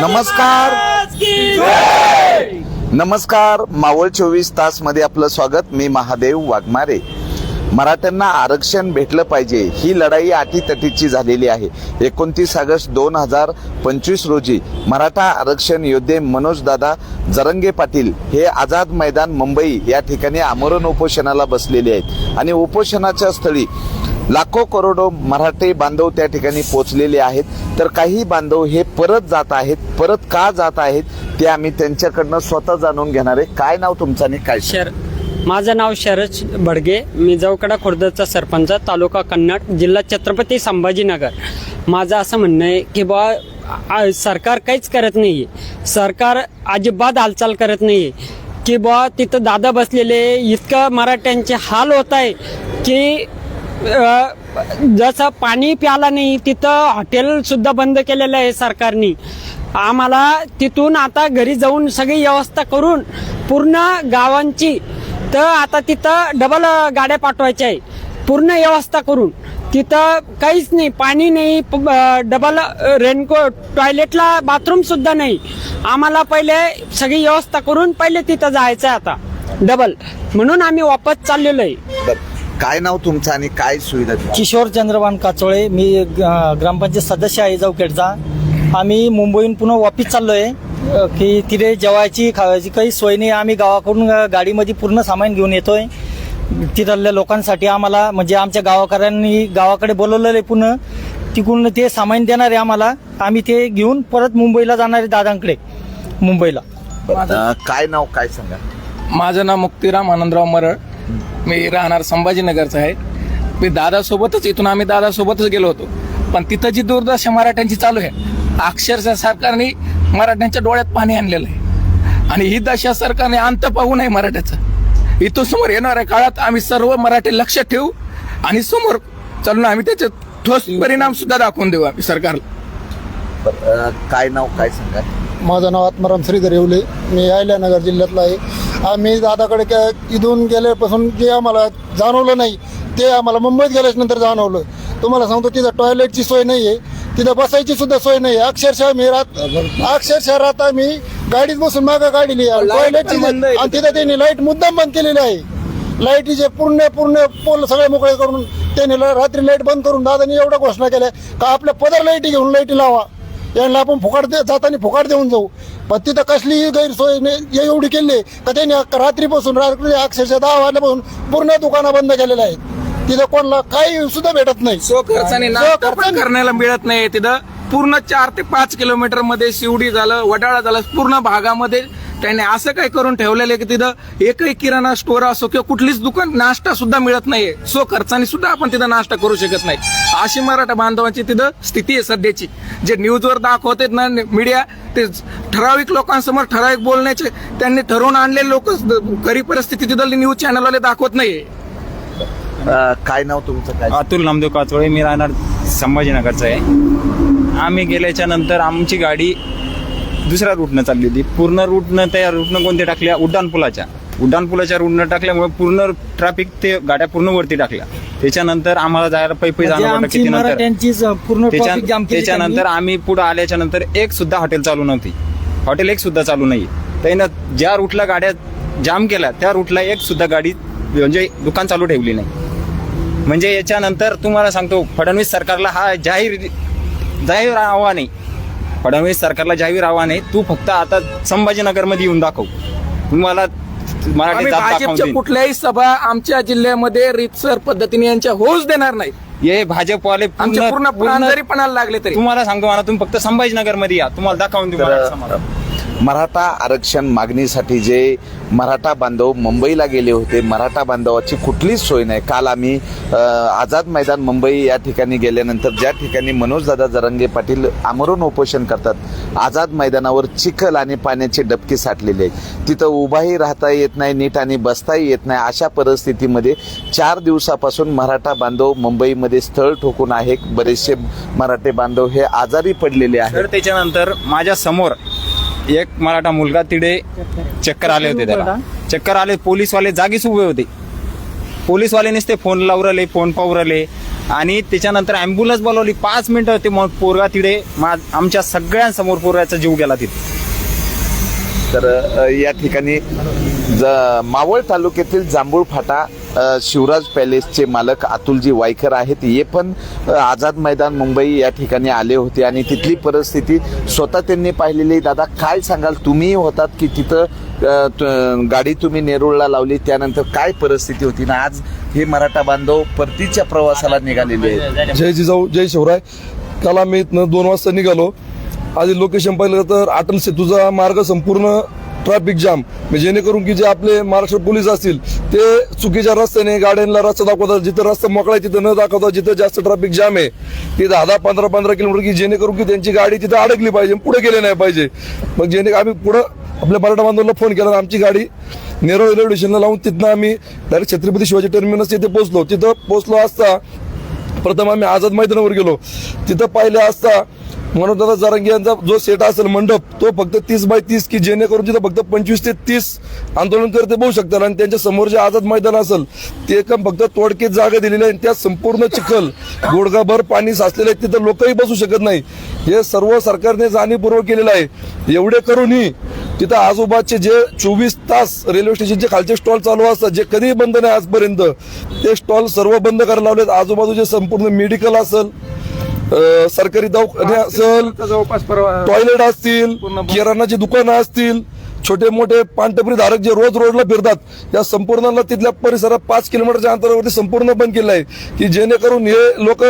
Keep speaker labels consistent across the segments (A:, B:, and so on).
A: नमस्कार. नमस्कार. मावळ चोवीस तासमध्ये आपलं स्वागत. मी महादेव वाघमारे. मराठ्यांना आरक्षण भेटलं पाहिजे. ही लढाई अटीतटीची झालेली आहे. एकोणतीस ऑगस्ट दोन हजार पंचवीस रोजी मराठा आरक्षण योद्धे मनोजदादा जरंगे पाटील हे आझाद मैदान मुंबई या ठिकाणी आमरण उपोषणाला बसलेले आहेत. आणि उपोषणाच्या स्थळी लाखो करोडो मराठी बांधव त्या ठिकाणी पोचलेले आहेत. तर काही बांधव हे परत जात आहेत परत का जात आहेत ते आम्ही त्यांच्याकडनं स्वतः जाणून घेणार आहे. काय नाव तुमचं आणि काय?
B: शर माझं नाव शरद बडगे. मी जवकडा खुर्दचा सरपंच तालुका कन्नड जिल्हा छत्रपती संभाजीनगर. माझं असं म्हणणं आहे की बा सरकार काहीच करत नाही आहे सरकार अजिबात हालचाल करत नाही आहे की बा तिथं दादा बसलेले इतकं मराठ्यांचे हाल होत आहे की जसं पाणी प्याला नाही तिथं हॉटेलसुद्धा बंद केलेलं आहे सरकारने. आम्हाला तिथून आता घरी जाऊन सगळी व्यवस्था करून पूर्ण गावांची तर आता तिथं डबल गाड्या पाठवायच्या आहे. पूर्ण व्यवस्था करून. तिथं काहीच नाही पाणी नाही डबल रेनकोट टॉयलेटला बाथरूम सुद्धा नाही. आम्हाला पहिले सगळी व्यवस्था करून पहिले तिथं जायचं आहे आता. डबल म्हणून आम्ही वापस चाललेलो आहे.
A: काय नाव तुमचं आणि काय सुविधा?
C: किशोर चंद्रभान काचोळे मी ग- ग्रामपंचायत सदस्य आहे जाऊकेडचा आम्ही मुंबईहून पुन्हा वापिस चाललो आहे की तिथे जेवायची खावायची काही सोय नाही. आम्ही गावाकडून अ, गाडीमध्ये पूर्ण सामान घेऊन येतोय. तिथल्या लोकांसाठी आम्हाला म्हणजे आमच्या गावाकऱ्यांनी गावाकडे बोलवलेलं आहे पुन्हा तिकडून ते सामान देणार आहे आम्हाला. आम्ही ते घेऊन परत मुंबईला जाणार आहे दादांकडे. मुंबईला.
A: अं, काय नाव काय सांगा?
D: माझं नाव मुक्तिराम आनंदराव मरळ. मी राहणार संभाजीनगरचा आहे. मी दादासोबतच इथून आम्ही दादासोबतच गेलो होतो. पण तिथं जी दुर्दशा मराठ्यांची चालू आहे अक्षरशः सरकारने मराठ्यांच्या डोळ्यात पाणी आणलेलं आहे. आणि ही दशा सरकारने अंत पाहू नये मराठ्याचं. इथून समोर येणाऱ्या काळात आम्ही सर्व मराठी लक्ष ठेवू आणि समोर चालून आम्ही त्याचे ठोस परिणाम सुद्धा दाखवून देऊ आम्ही सरकारला.
A: काय नाव काय सांगा
E: माझं नाव आत्माराम श्रीधर येवले. मी अहिल्यानगर जिल्ह्यातला आहे. आम्ही दादाकडे काय इथून गेल्यापासून जे आम्हाला जाणवलं नाही ते आम्हाला मुंबईत गेल्याच नंतर जाणवलं. तुम्हाला सांगतो तिथं टॉयलेटची सोय नाही आहे तिथं बसायची सुद्धा सोय नाही आहे अक्षरशः मी रात अक्षरशः रात आम्ही गाडीत बसून मागं काढली. टॉयलेटची आणि तिथं त्यांनी लाइट मुद्दाम बंद केलेली आहे. लाईटीचे पूर्ण पूर्ण पोल सगळे मोकळे करून त्यांनी ल- रात्री लाइट बंद करून दादानी एवढ्या घोषणा केल्या का आपल्या पदर लाईटी घेऊन लाईटी लावा. यांना आपण फुकाट दे जाताना फुकाट देऊन जाऊ. पण तिथं कसलीही गैरसोय नाही. एवढी केली का त्यांनी रात्रीपासून रात्री अक्षरशः दहा वाजल्यापासून पूर्ण दुकानं बंद केलेल्या आहेत. तिथं कोणाला काही सुद्धा भेटत नाही.
D: सो खर्चाने नाश्ता पण करण्याला मिळत नाही तिथं. पूर्ण चार ते पाच किलोमीटरमध्ये शिवडी झालं वडाळा झालं पूर्ण भागामध्ये त्याने असं काय करून ठेवलेलं आहे की तिथं एकही किराणा स्टोअर असो किंवा कुठलीच दुकान नाश्ता सुद्धा मिळत नाहीये. सो खर्चाने सुद्धा आपण तिथं नाश्ता करू शकत नाही. अशी मराठा बांधवांची तिथं स्थिती आहे सध्याची. जे न्यूजवर दाखवतात ना मीडिया ते ठराविक लोकांसमोर ठराविक बोलण्याचे त्यांनी ठरवून आणलेले लोक खरी परिस्थिती तिथं न्यूज चॅनलवाले दाखवत नाहीये.
A: काय नाव तुमचं? काय?
F: अतुल नामदेव काचोळे मी राहणार संभाजीनगरचा आहे. आम्ही गेल्याच्यानंतर आमची गाडी दुसऱ्या रूटनं चालली होती. पूर्ण रूटनं त्या रूटनं कोणत्या टाकल्या? उड्डाणपुलाच्या उड्डाणपुलाच्या रूटनं टाकल्यामुळे पूर्ण ट्रॅफिक ते गाड्या पूर्ण वरती टाकल्या. त्याच्यानंतर आम्हाला जायला पै पै
C: म्हणजे
F: जाणं पडलं किती नंतर त्याच्या- त्याच्यानंतर. आम्ही पुढे आल्याच्यानंतर एक सुद्धा हॉटेल चालू नव्हती. हॉटेल एक सुद्धा चालू नाही. त्यानं ज्या रूटला गाड्या जाम केल्या त्या रूटला एक सुद्धा गाडी म्हणजे दुकान चालू ठेवली नाही. म्हणजे याच्यानंतर तुम्हाला सांगतो फडणवीस सरकारला हा जाहीर जाहीर आव्हान आहे. फडणवीस सरकारला जाहीर आव्हान आहे तू फक्त आता संभाजीनगरमध्ये येऊन दाखव. तुम्हाला
D: आम्ही भाजपच्या. कुठल्याही सभा आमच्या जिल्ह्यामध्ये रीतसर पद्धतीने यांच्या होऊच देणार नाही
F: हे भाजपवाले
D: आमचे पूर्ण प्राण जरी लागले तरी.
F: तुम्हाला सांगतो मला तुम्ही फक्त संभाजीनगरमध्ये या. तुम्हाला दाखवून देऊ मराठा
A: आरक्षण मागणीसाठी जे मराठा बांधव मुंबईला गेले होते मराठा बांधवाची कुठलीच सोय नाही. काल आम्ही आझाद मैदान मुंबई या ठिकाणी गेल्यानंतर ज्या ठिकाणी मनोजदादा जरंगे पाटील आमरून उपोषण करतात आझाद मैदानावर चिखल आणि पाण्याचे डबके साठलेले आहेत तिथं उभाही राहता येत नाही नीट आणि बसताही येत नाही. अशा परिस्थितीमध्ये चार दिवसापासून मराठा बांधव मुंबईमध्ये स्थळ ठोकून आहे बरेचसे मराठे बांधव हे आजारी पडलेले आहेत.
F: त्याच्यानंतर माझ्यासमोर एक मराठा मुलगा तिथे चक्कर आले होते त्याला. चक्कर आले पोलीसवाले जागीच उभे होते. पोलीसवाले ते फोन लावरले फोन पावरले. आणि त्याच्यानंतर अँब्युलन्स बोलवली. पाच मिनिटं ते मग पोरगा तिथे मा आमच्या सगळ्यांसमोर पोरगाचा जीव गेला तिथे.
A: तर या ठिकाणी ज- मावळ तालुक्यातील जांभूळ फाटा शिवराज पॅलेसचे मालक अतुलजी वायकर आहेत. हे पण आझाद मैदान मुंबई या ठिकाणी आले होते आणि तिथली परिस्थिती स्वतः त्यांनी पाहिलेली. दादा काय सांगाल? तुम्ही होतात की तिथं गाडी तुम्ही नेरुळला लावली त्यानंतर काय परिस्थिती होती? ना आज हे मराठा बांधव परतीच्या प्रवासाला निघालेले आहेत.
G: जय जिजाऊ जय शिवराय. काल आम्ही इथनं दोन वाजता निघालो. आधी लोकेशन पाहिलं तर अटल सेतूचा मार्ग संपूर्ण ट्रॅफिक जाम. म्हणजे जेणेकरून की जे आपले महाराष्ट्र पोलीस असतील ते चुकीच्या रस्त्याने गाड्यांना रस्ता दाखवतात जिथं रस्ता मोकळा आहे तिथं न दाखवता जिथं जास्त ट्रॅफिक जाम आहे ते दहा दहा पंधरा पंधरा किलोमीटर की जेणेकरून की त्यांची गाडी तिथं अडकली पाहिजे पुढे गेले नाही पाहिजे. मग जेणे आम्ही पुढं आपल्या मराठा बांधवांना फोन केला आमची गाडी नेरळ रेल्वे स्टेशनला लावून तिथनं आम्ही डायरेक्ट छत्रपती शिवाजी टर्मिनस तिथे पोहोचलो. तिथं पोहोचलो असता प्रथम आम्ही आझाद मैदानावर गेलो. तिथं पाहिले असता मनोजदादा जारंगी यांचा जो सेट असेल मंडप तो फक्त तीस बाय तीस की जेणेकरून तिथं फक्त पंचवीस ते तीस आंदोलनकर्ते बघू शकतात. आणि त्यांच्यासमोर जे आझाद मैदान असेल ते कम फक्त तोडकीत जागा दिलेली आहे. आणि त्या संपूर्ण चिखल गोडगाभर पाणी साचलेलं आहे. तिथं लोकही बसू शकत नाही. हे सर्व सरकारने जाणीवपूर्वक केलेलं आहे. एवढे करूनही तिथं आजोबाचे जे चोवीस तास रेल्वे स्टेशनचे खालचे स्टॉल चालू असतात जे कधीही बंद नाही आजपर्यंत ते स्टॉल सर्व बंद करायला लावलेत. आजूबाजूचे संपूर्ण मेडिकल असेल सरकारी दवाखाने असेल
D: जवळपास
G: टॉयलेट असतील किराणाची दुकानं असतील छोटे मोठे पानटपरी धारक जे रोज रोडला फिरतात या संपूर्ण तिथल्या परिसरात पाच किलोमीटरच्या अंतरावरती संपूर्ण बंद केलं आहे की जेणेकरून हे लोक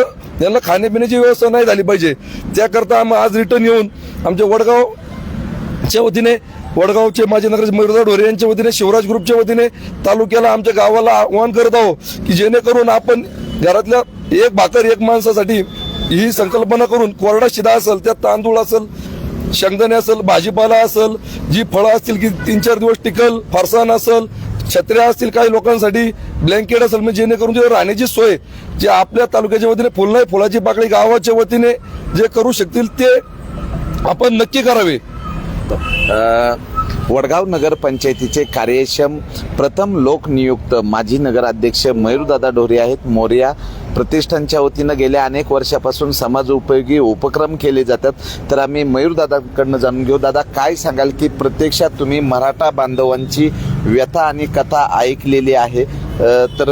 G: यांना खाण्यापिण्याची व्यवस्था नाही झाली पाहिजे. त्याकरता आम्ही आज रिटर्न येऊन आमच्या वडगावच्या वतीने वडगावचे माजी नगराचे मयुरदा ढोरे यांच्या वतीने शिवराज ग्रुपच्या वतीने तालुक्याला आमच्या गावाला आव्हान करत आहोत की जेणेकरून आपण घरातल्या एक भाकर एक माणसासाठी ही संकल्पना करून कोरडा शिदा असेल त्यात तांदूळ असेल शेंगदाणे असेल भाजीपाला असेल जी फळं असतील की तीन चार दिवस टिकल फरसाण असेल छत्र्या असतील काही लोकांसाठी ब्लँकेट असेल म्हणजे जेणेकरून जे राहण्याची सोय जे आपल्या तालुक्याच्या वतीने फुलं आहे फुलाची पाकळी गावाच्या वतीने जे करू शकतील ते आपण नक्की करावे.
A: वडगाव नगरपंचायतीचे कार्यक्षम प्रथम लोकनियुक्त माजी नगराध्यक्ष मयूरदादा ढोरे आहेत. मोर्या प्रतिष्ठानच्या वतीनं गेल्या अनेक वर्षापासून समाज उपयोगी उपक्रम केले जातात. तर आम्ही मयूरदादाकडनं जाणून घेऊ. दादा काय सांगाल की प्रत्यक्षात तुम्ही मराठा बांधवांची व्यथा आणि कथा ऐकलेली आहे. तर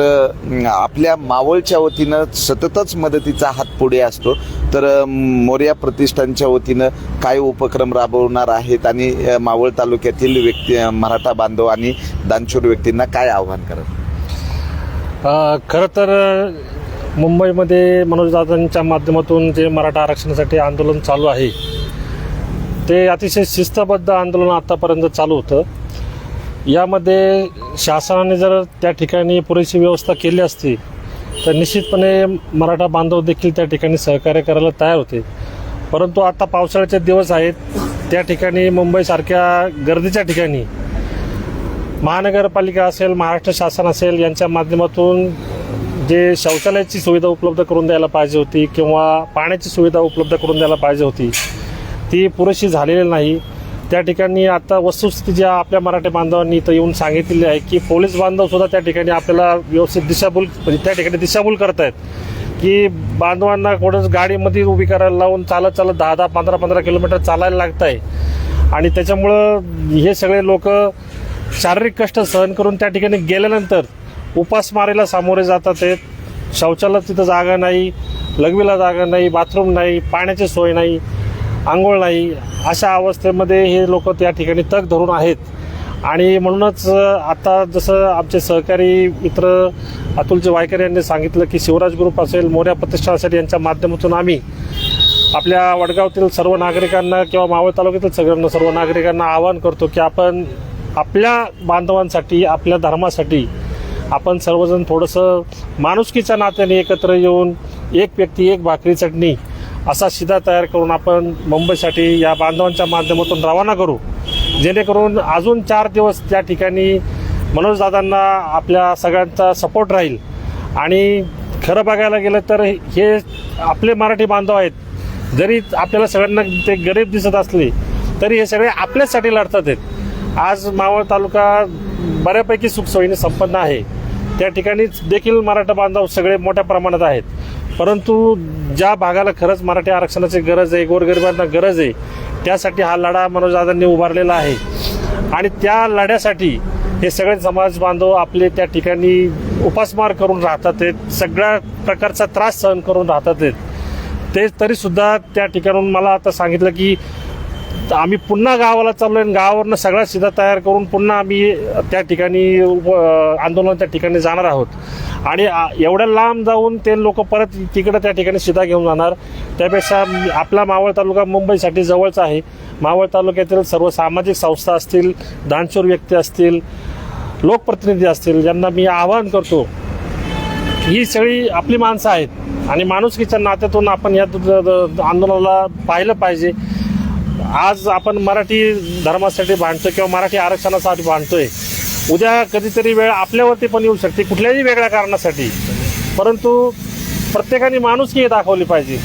A: आपल्या मावळच्या वतीनं सततच मदतीचा हात पुढे असतो. तर मोर्या प्रतिष्ठानच्या वतीनं काय उपक्रम राबवणार आहेत आणि मावळ तालुक्यातील व्यक्ती मराठा बांधव आणि दानशूर व्यक्तींना काय आव्हान करत?
H: खरं तर मुंबईमध्ये मनोजदादांच्या माध्यमातून जे मराठा आरक्षणासाठी आंदोलन चालू आहे ते अतिशय शिस्तबद्ध आंदोलन आतापर्यंत चालू होतं. यामध्ये शासनाने जर त्या ठिकाणी पुरेशी व्यवस्था केली असती तर निश्चितपणे मराठा बांधव देखील त्या ठिकाणी सहकार्य करायला तयार होते. परंतु आता पावसाळ्याचे दिवस आहेत. त्या ठिकाणी मुंबईसारख्या गर्दीच्या ठिकाणी महानगरपालिका असेल महाराष्ट्र शासन असेल यांच्या माध्यमातून जे शौचालयाची सुविधा उपलब्ध करून द्यायला पाहिजे होती किंवा पाण्याची सुविधा उपलब्ध करून द्यायला पाहिजे होती ती पुरेशी झालेली नाही. त्या ठिकाणी आता वस्तुस्थिती ज्या आपल्या मराठी बांधवांनी इथं येऊन सांगितलेली आहे की पोलीस बांधव सुद्धा त्या ठिकाणी आपल्याला व्यवस्थित दिशाभूल म्हणजे त्या ठिकाणी दिशाभूल आहेत की बांधवांना कुठंच गाडीमध्ये उभी करायला लावून चालत चालत दहा दहा पंधरा पंधरा किलोमीटर चालायला लागत आहे आणि त्याच्यामुळं हे सगळे लोक शारीरिक कष्ट सहन करून त्या ठिकाणी गेल्यानंतर उपासमारीला सामोरे जातात आहेत. शौचालय तिथं जागा नाही लघवीला जागा नाही बाथरूम नाही पाण्याची सोय नाही. आंघोळ नाही अशा अवस्थेमध्ये हे लोक त्या ठिकाणी तग धरून आहेत. आणि म्हणूनच आता जसं आमचे सहकारी मित्र अतुलजी वायकर यांनी सांगितलं की शिवराज ग्रुप असेल मोर्या प्रतिष्ठान असेल यांच्या माध्यमातून आम्ही आपल्या वडगावातील सर्व नागरिकांना किंवा मावळ तालुक्यातील सगळ्यांना सर्व नागरिकांना आवाहन करतो की आपण आपल्या बांधवांसाठी आपल्या धर्मासाठी आपण सर्वजण थोडंसं माणुसकीच्या नात्याने एकत्र येऊन एक व्यक्ती एक भाकरी चटणी असा शिदा तयार करून आपण मुंबईसाठी या बांधवांच्या माध्यमातून रवाना करू. जेणेकरून अजून चार दिवस त्या ठिकाणी मनोजदादांना आपल्या सगळ्यांचा सपोर्ट राहील. आणि खरं बघायला गेलं तर हे आपले मराठी बांधव आहेत. जरी आपल्याला सगळ्यांना ते गरीब दिसत असले तरी हे सगळे आपल्यासाठी लढतात आहेत. आज मावळ तालुका बऱ्यापैकी सुखसोयीने संपन्न आहे. त्या ठिकाणी देखील मराठा बांधव सगळे मोठ्या प्रमाणात आहेत. परंतु ज्या भागाला खरंच मराठी आरक्षणाची गरज आहे गोरगरिबांना गरज आहे त्यासाठी हा लढा मनोजदादांनी उभारलेला आहे. आणि त्या लढ्यासाठी हे सगळे समाज बांधव आपले त्या ठिकाणी उपासमार करून राहतात आहेत सगळ्या प्रकारचा त्रास सहन करून राहतात आहेत. ते तरी सुद्धा त्या ठिकाणून मला आता सांगितलं की आम्ही पुन्हा गावाला चाललोय आणि गावावरनं सगळा शिदा तयार करून पुन्हा आम्ही त्या ठिकाणी आंदोलन आंदोलनाच्या ठिकाणी जाणार आहोत. आणि एवढ्या लांब जाऊन ते लोक परत तिकडं त्या ठिकाणी सिधा घेऊन जाणार. त्यापेक्षा आपला मावळ तालुका मुंबईसाठी जवळचा आहे. मावळ तालुक्यातील सर्व सामाजिक संस्था असतील दानशूर व्यक्ती असतील लोकप्रतिनिधी असतील ज्यांना मी आवाहन करतो ही सगळी आपली माणसं आहेत. आणि माणुसकीच्या नात्यातून आपण या द- आंदोलनाला पाहिलं पाहिजे. आज आपण मराठी धर्मासाठी भांडतोय किंवा मराठी आरक्षणासाठी भांडतोय. उद्या कधीतरी वेळ आपल्यावरती पण येऊ शकते कुठल्याही वेगळ्या कारणासाठी. परंतु प्रत्येकाने माणुसकी दाखवली पाहिजे.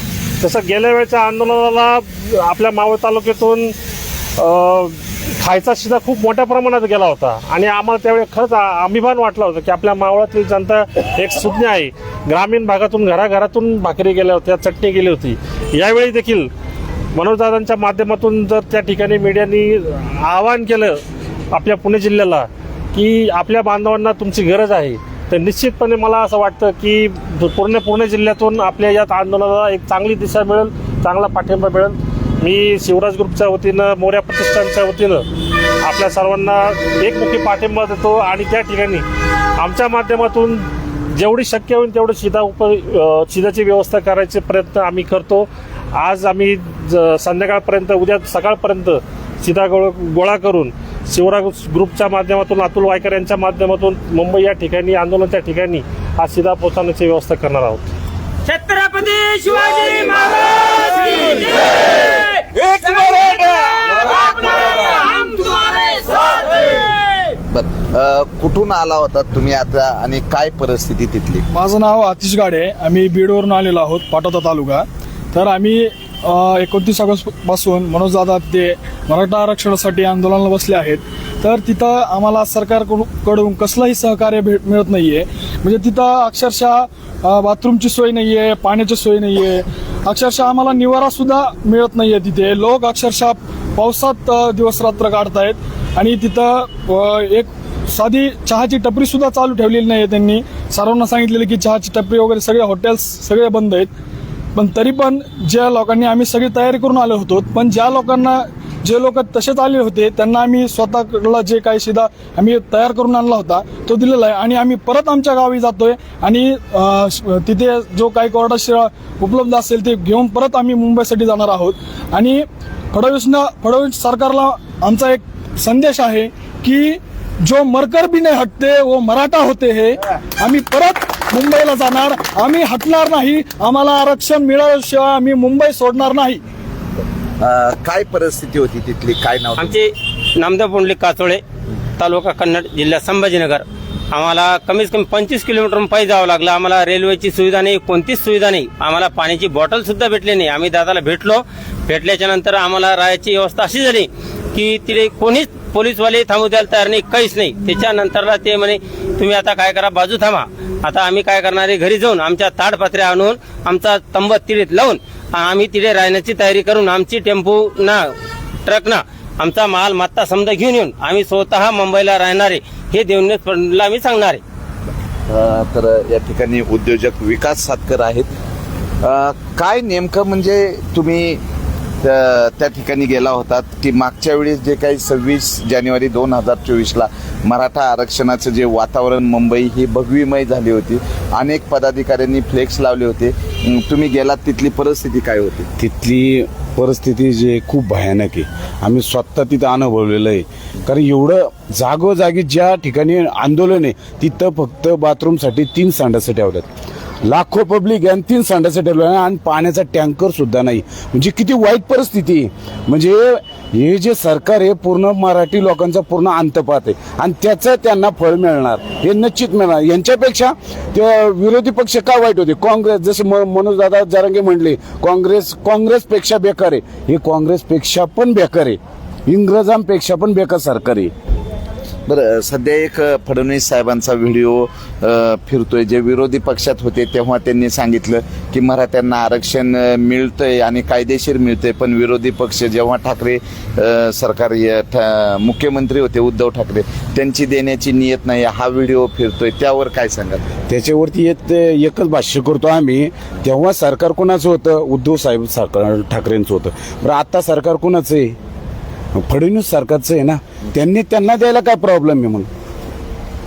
H: तसं गेल्या वेळच्या आंदोलनाला आपल्या मावळ तालुक्यातून खायचा शिदा खूप मोठ्या प्रमाणात गेला होता. आणि आम्हाला त्यावेळी खरंच अभिमान वाटला होता की आपल्या मावळातील जनता एक सुज्ञ आहे. ग्रामीण भागातून घराघरातून भाकरी गेल्या होत्या चटणी गेली होती. यावेळी देखील मनोजदादांच्या माध्यमातून जर त्या ठिकाणी मीडियानी आवाहन केलं आपल्या पुणे जिल्ह्याला की आपल्या बांधवांना तुमची गरज आहे तर निश्चितपणे मला असं वाटतं की पूर्ण पुणे जिल्ह्यातून आपल्या या आंदोलनाला एक चांगली दिशा मिळेल चांगला पाठिंबा मिळेल. मी शिवराज ग्रुपच्या वतीनं मोऱ्या प्रतिष्ठानच्या वतीनं आपल्या सर्वांना एकमुखी पाठिंबा देतो आणि त्या ठिकाणी आमच्या माध्यमातून जेवढी शक्य होईल तेवढं शिधा उप शिधाची व्यवस्था करायचे प्रयत्न आम्ही करतो. आज आम्ही ज- संध्याकाळपर्यंत उद्या सकाळपर्यंत शिदा गोळ गोळा करून शिवराज ग्रुपच्या माध्यमातून अतुल वायकर यांच्या माध्यमातून मुंबई या ठिकाणी आंदोलनाच्या ठिकाणी हा शिदा पोहोचवण्याची व्यवस्था करणार आहोत.
B: छत्रपती शिवाजी महाराज की जय!
A: एक
B: हम तुम्हारे साथ हैं!
A: बर अ, कुठून आला होता तुम्ही आता आणि काय परिस्थिती तिथली?
I: माझं नाव आतिश गाडे आम्ही बीडवरून आलेलो आहोत पाटोदा तालुका. तर आम्ही एकोणतीस ऑगस्टपासून मनोजदादा ते मराठा आरक्षणासाठी आंदोलनाला बसले आहेत. तर तिथं आम्हाला सरकारकडून कसलंही सहकार्य भेट मिळत नाही आहे म्हणजे तिथं अक्षरशः बाथरूमची सोय नाही आहे पाण्याची सोय नाही आहे अक्षरशः आम्हाला निवारा सुद्धा मिळत आहे तिथे. लोक अक्षरशः पावसात दिवस रात्र काढतायत. आणि तिथं एक साधी चहाची टपरी सुद्धा चालू ठेवलेली नाही आहे त्यांनी. सर्वांना सांगितलेलं की चहाची टपरी वगैरे सगळे हॉटेल्स सगळे बंद आहेत. पण तरी पण ज्या लोकांनी आम्ही सगळी तयारी करून आलो होतो पण ज्या लोकांना जे लोक तसेच आले होते त्यांना आम्ही स्वतःकडला जे काही शिदा आम्ही तयार करून आणला होता तो दिलेला आहे. आणि आम्ही परत आमच्या गावी जातोय आणि तिथे जो काही कोरडा शिळा उपलब्ध असेल ते घेऊन परत आम्ही मुंबईसाठी जाणार आहोत. आणि फडणवीसनं फडणवीस सरकारला आमचा एक संदेश आहे की जो मरकर भी हटते वो मराठा होते हे आम्ही परत मुंबईला जाणार. आम्ही हटणार नाही. आम्हाला आरक्षण मिळाल्याशिवाय आम्ही मुंबई सोडणार नाही.
A: अ, काय परिस्थिती होती तिथली? काय नाव?
J: आमचे नामदेव पुंडलिक काचोळे तालुका कन्नड जिल्हा संभाजीनगर. आम्हाला कमीत कमी पंचवीस किलोमीटर पायी जावं लागलं. आम्हाला रेल्वेची सुविधा नाही कोणतीच सुविधा नाही. आम्हाला पाण्याची बॉटल सुद्धा भेटली नाही. आम्ही दादाला भेटलो. भेटल्याच्या नंतर आम्हाला राहायची व्यवस्था अशी झाली की तिथे कोणीच पोलीसवाले थांबू द्यायला तयार नाही काहीच नाही. त्याच्यानंतरला ते म्हणे तुम्ही आता काय करा बाजू थांबा. आता आम्ही काय करणार आहे घरी जाऊन आमच्या ताडपत्र्या आणून आमचा तंब तिडीत लावून आम्ही तिथे राहण्याची तयारी करून आमची टेम्पो ना ट्रक ना आमचा माल मात्ता समजा घेऊन येऊन आम्ही स्वतः मुंबईला राहणारे. हे देवने फंडला आम्ही सांगणार. आहे
A: तर या ठिकाणी उद्योजक विकास सातकर आहेत. काय नेमकं म्हणजे तुम्ही त्या त्या ठिकाणी गेला होता की मागच्या वेळेस जे काही सव्वीस जानेवारी दोन हजार चोवीसला मराठा आरक्षणाचं जे वातावरण मुंबई ही भगवीमय झाली होती. अनेक पदाधिकाऱ्यांनी फ्लेक्स लावले होते. तुम्ही गेलात तिथली परिस्थिती काय होती?
K: तिथली परिस्थिती जे खूप भयानक आहे. आम्ही स्वतः तिथं अनुभवलेलं आहे. कारण एवढं जागोजागी ज्या ठिकाणी आंदोलन आहे तिथं फक्त बाथरूमसाठी तीन सांडासाठी ठेवल्यात. लाखो पब्लिक आणि तीन सांडाचं ठेवलं आहे आणि पाण्याचा टँकर सुद्धा नाही. म्हणजे किती वाईट परिस्थिती. म्हणजे हे जे सरकार आहे पूर्ण मराठी लोकांचा पूर्ण अंतपात आहे. आणि त्याचं त्यांना फळ मिळणार. हे निश्चित मिळणार. यांच्यापेक्षा ते विरोधी पक्ष का वाईट होते? काँग्रेस जसे म- मनोजदादा जरंगे म्हणले काँग्रेस काँग्रेसपेक्षा बेकार आहे. हे काँग्रेसपेक्षा पण बेकार आहे. इंग्रजांपेक्षा पण बेकार सरकार आहे.
A: बरं सध्या एक फडणवीस साहेबांचा व्हिडिओ फिरतोय जे विरोधी पक्षात होते तेव्हा त्यांनी सांगितलं की मराठ्यांना आरक्षण मिळतंय आणि कायदेशीर मिळतंय पण विरोधी पक्ष जेव्हा ठाकरे सरकार य- मुख्यमंत्री होते उद्धव ठाकरे त्यांची देण्याची नियत नाही हा व्हिडिओ फिरतोय त्यावर काय सांगाल?
K: त्याच्यावरती एक एकच भाष्य करतो आम्ही तेव्हा सरकार कोणाचं होतं? उद्धव साहेब सरकार ठाकरेंचं होतं. बरं आता सरकार कोणाचं आहे? फडणवीस सरकारचं आहे ना? त्यांनी त्यांना द्यायला काय प्रॉब्लेम आहे मग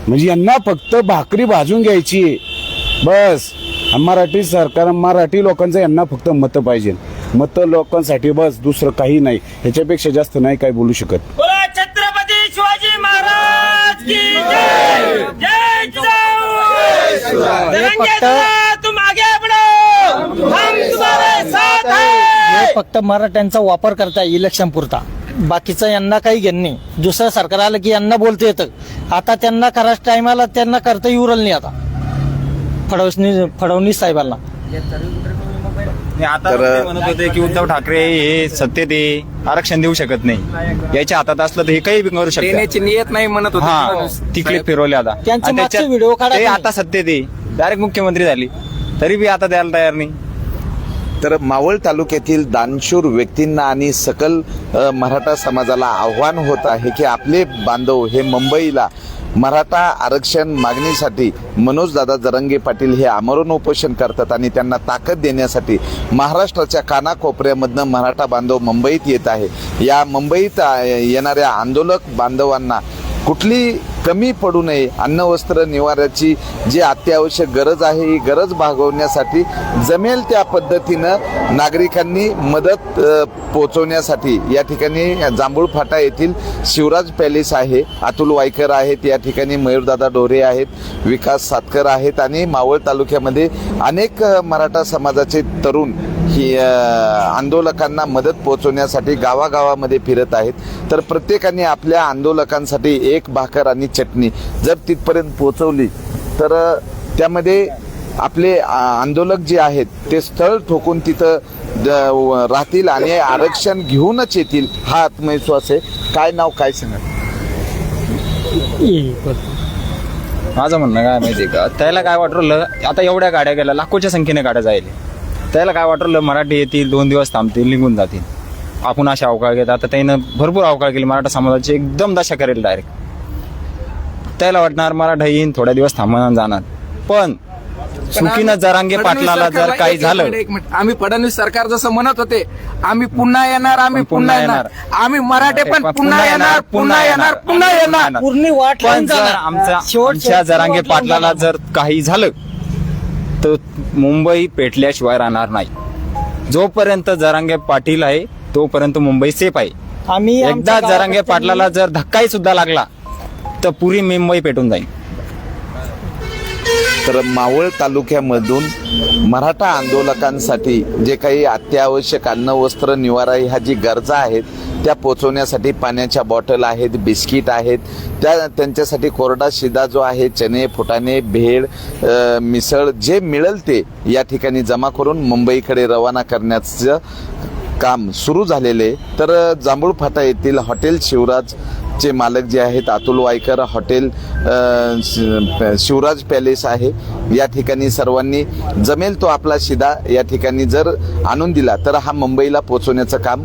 K: म्हणजे यांना फक्त भाकरी भाजून घ्यायची आहे. बस. मराठी सरकार मराठी लोकांचं यांना फक्त मतं पाहिजे. मतं लोकांसाठी बस दुसरं काही नाही. ह्याच्यापेक्षा जास्त नाही काय बोलू शकत.
J: बोला छत्रपती शिवाजी महाराज की जय! जय जिजाऊ तिरंगे
C: फक्त-
J: झंडा, तुम आगे बढ़ो हम तुम्हारे साथ हैं!
C: हे फक्त मराठ्यांचा वापर करताय इलेक्शन पुरता. बाकीचं यांना काही घेणं नाही. दुसरं सरकार आलं की यांना बोलता येतं. आता त्यांना करायच्या टायमाला त्यांना करता येऊ राहिलं नाही आता. फडणवीस फडणवीस साहेबांना.
F: आता
A: तर-
F: म्हणत होते की उद्धव ठाकरे हे सत्तेत आहे आरक्षण देऊ शकत नाही. याच्या हातात असलं तर हे काही बी करू
D: देण्याची नियत नाही म्हणत होते.
F: हा ती. क्लिप फिरवली आता.
C: त्यांचे
F: आणि
C: मागचे
F: त्याच्यात
C: व्हिडिओ काढा
F: ते
C: तुम्ही.
F: आता सत्तेत डायरेक्ट मुख्यमंत्री झाली. तरी बी आता द्यायला तयार नाही.
A: तर मावळ तालुक्यातील दानशूर व्यक्तींना आणि सकल मराठा समाजाला आव्हान होत आहे की आपले बांधव हे मुंबईला मराठा आरक्षण मागणीसाठी मनोजदादा जरंगे पाटील हे आमरण उपोषण करतात आणि त्यांना ताकद देण्यासाठी महाराष्ट्राच्या कानाकोपऱ्यामधनं मराठा बांधव मुंबईत येत आहे. या मुंबईत येणाऱ्या आंदोलक बांधवांना कुठली कमी पडू नये अन्न वस्त्र निवाऱ्याची जी अत्यावश्यक गरज आहे ही गरज भागवण्यासाठी जमेल त्या पद्धतीनं नागरिकांनी मदत पोचवण्यासाठी पोहोचवण्यासाठी. या ठिकाणी जांभूळ फाटा येथील शिवराज पॅलेस आहे अतुल वायकर आहेत या ठिकाणी मयूरदादा डोरे आहेत विकास सातकर आहेत आणि मावळ तालुक्यामध्ये अनेक मराठा समाजाचे तरुण अ, आंदोलकांना मदत पोहोचवण्यासाठी गावागावामध्ये फिरत आहेत. तर प्रत्येकाने आपल्या आंदोलकांसाठी एक भाकर आणि चटणी जर तिथपर्यंत पोहोचवली तर त्यामध्ये आपले आंदोलक जे आहेत ते स्थळ ठोकून तिथं राहतील आणि आरक्षण घेऊनच येतील हा आत्मविश्वास आहे. काय नाव काय सांगा
F: माझं म्हणणं काय माहितीये का त्याला काय वाटलं आता एवढ्या गाड्या गेल्या लाखोच्या संख्येने गाड्या जायले त्याला काय वाटलं मराठी येतील दोन दिवस थांबतील निघून जातील आपण अशा अवकाळ घेत आता त्यानं भरपूर अवकाळ केली मराठा समाजाची एकदम दशा करेल डायरेक्ट त्याला वाटणार मराठा येईन थोड्या दिवस थांबणार जाणार पण चुकीनं जरांगे पाटलाला जर काही झालं.
D: आम्ही फडणवीस सरकार जसं म्हणत होते आम्ही पुन्हा येणार आम्ही
F: पुन्हा
D: येणार. आम्ही मराठे पण पुन्हा येणार पुन्हा येणार पुन्हा येणार
C: पूर्ण वाट.
F: आमच्या जरांगे पाटलाला. जर काही झालं तर मुंबई पेटल्याशिवाय राहणार नाही. जोपर्यंत जरांगे पाटील आहे तोपर्यंत मुंबई सेफ आहे.
C: आम्ही
F: एकदा जरांगे पाटलाला जर धक्काही सुद्धा लागला तर पुरी मुंबई पेटून जाईल.
A: तर मावळ तालुक्यामधून मराठा आंदोलकांसाठी जे काही अत्यावश्यक अन्न वस्त्र निवारा ह्या जी गरजा आहेत त्या पोचवण्यासाठी पाण्याच्या बॉटल आहेत बिस्किट आहेत. त्या त्यांच्यासाठी कोरडा शिदा जो आहे चणे फुटाणे भेळ मिसळ जे मिळेल ते या ठिकाणी जमा करून मुंबईकडे रवाना करण्याचं काम सुरू झालेले तर जांभूळ फाटा येथील हॉटेल शिवराज चे मालक जे आहेत अतुल वायकर हॉटेल शिवराज पॅलेस आहे. या ठिकाणी सर्वांनी जमेल तो आपला शिदा या ठिकाणी जर आणून दिला तर हा मुंबईला पोचवण्याचं काम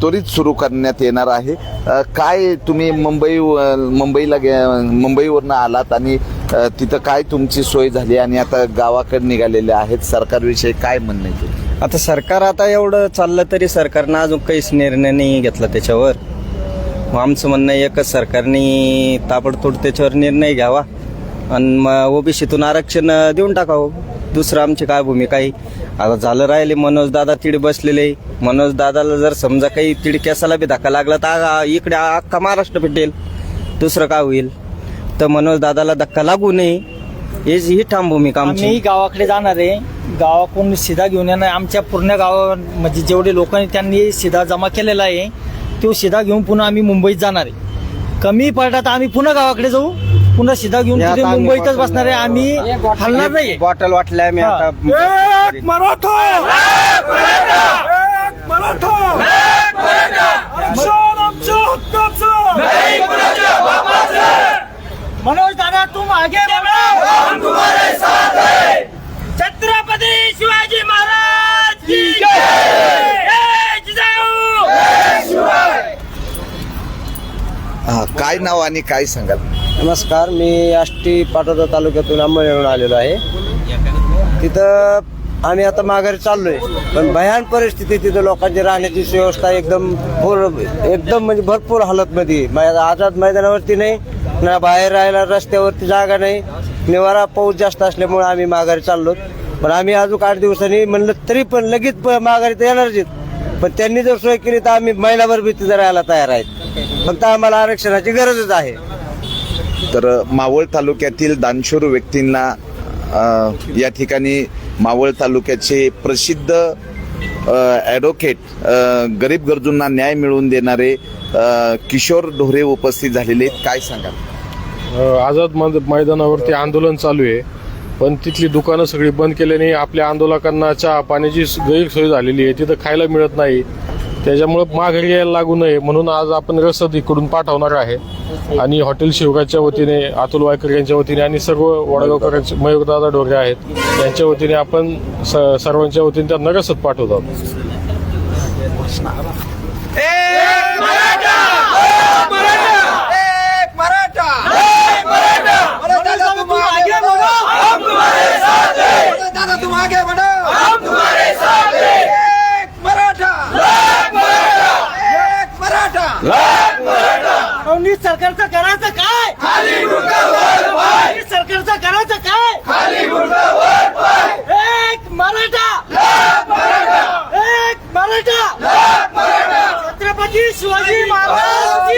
A: त्वरित सुरू करण्यात येणार आहे. काय तुम्ही मुंबई मुंबईला गे- मुंबईवरनं आलात आणि तिथं काय तुमची सोय झाली आणि आता गावाकडे निघालेले आहेत सरकारविषयी काय म्हणणं आहे?
L: आता सरकार आता एवढं चाललं तरी सरकारनं अजून काहीच निर्णय नाही घेतला त्याच्यावर. आमचं म्हणणं एकच सरकारने ताबडतोब त्याच्यावर निर्णय घ्यावा. आणि मग ओबीसीतून आरक्षण देऊन टाकावं. दुसरं आमची काय भूमिका आहे? आता झालं राहिले मनोज दादा तिड बसलेले. मनोज दादाला जर समजा काही तिड केसाला बी धक्का लागला तर इकडे अख्खा महाराष्ट्र भेटेल दुसरं काय होईल? तर मनोज दादाला धक्का लागू नये. हेच ही ठाम भूमिका आमची.
C: गावाकडे जाणार आहे. गावाकडून सीधा घेऊन येणार आमच्या पूर्ण गावा म्हणजे जेवढे लोकांनी त्यांनी सीधा जमा केलेला आहे तो शिधा घेऊन पुन्हा आम्ही मुंबईत जाणार आहे. कमी पडला तर आम्ही पुन्हा गावाकडे जाऊ पुन्हा शिधा घेऊन
L: हे
C: तिथे
L: आता आम्ही
C: मुंबईतच
L: बॉटल-
C: बसणार आहे. आम्ही हलणार नाही
L: बॉटल वाटल्या मी आता
I: एक मराठा! एक मराठा! आरक्षण आमच्या हक्काचं!
M: मनोज दादा तुम आगे बढ़ो
C: छत्रपती शिवाजी महाराज की जय जिजाऊ
A: हा, काय नाव आणि काय सांगाल?
L: नमस्कार मी आष्टी पाटोदा तालुक्यातून अंबळनेरून आलेलो आहे. तिथं आम्ही आता माघारी चाललोय. पण भयान परिस्थिती तिथं लोकांची राहण्याची व्यवस्था एकदम पूर एकदम म्हणजे भरपूर हालतमध्ये आझाद मैदानावरती नाही ना बाहेर राहायला रस्त्यावरती जागा नाही. निवारा पाऊस जास्त असल्यामुळे आम्ही माघारी चाललो पण आम्ही अजून आठ दिवसांनी म्हणलं तरी पण लगेच प- माघारी तर येणारच पण त्यांनी जर सोय केली तर आम्ही महिनाभर भीती तिथं राहायला तयार आहेत. फक्त आम्हाला आरक्षणाची गरजच आहे.
A: तर मावळ तालुक्यातील दानशूर व्यक्तींना अ, या ठिकाणी मावळ तालुक्याचे प्रसिद्ध ॲडव्होकेट गरीब गरजूंना न्याय मिळवून देणारे अ, किशोर ढोरे उपस्थित झालेले आहेत. काय सांगाल?
N: आझाद मैद- मैदानावरती आंदोलन चालू आहे. पण तिथली दुकानं सगळी बंद केल्याने आपल्या आंदोलकांना चहा पाण्याची गैरसोय झालेली आहे. तिथं खायला मिळत नाही. त्याच्यामुळं माघारी यायला लागू नये म्हणून आज आपण रसद इकडून पाठवणार आहे. आणि हॉटेल शिवगाच्या वतीने अतुल वायकर यांच्या वतीने आणि सर्व वडगावकरांचे मयूरदादा ढोरे आहेत यांच्या वतीने आपण स- सर्वांच्या वतीने त्यांना रसद पाठवत.
O: आहोत
C: तुम आगे बढ़ो हम तुम्हारे नीट सरकारचं करायचं काय? नीट सरकारचं करायचं काय? एक मराठा. एक मराठा. छत्रपती शिवाजी महाराज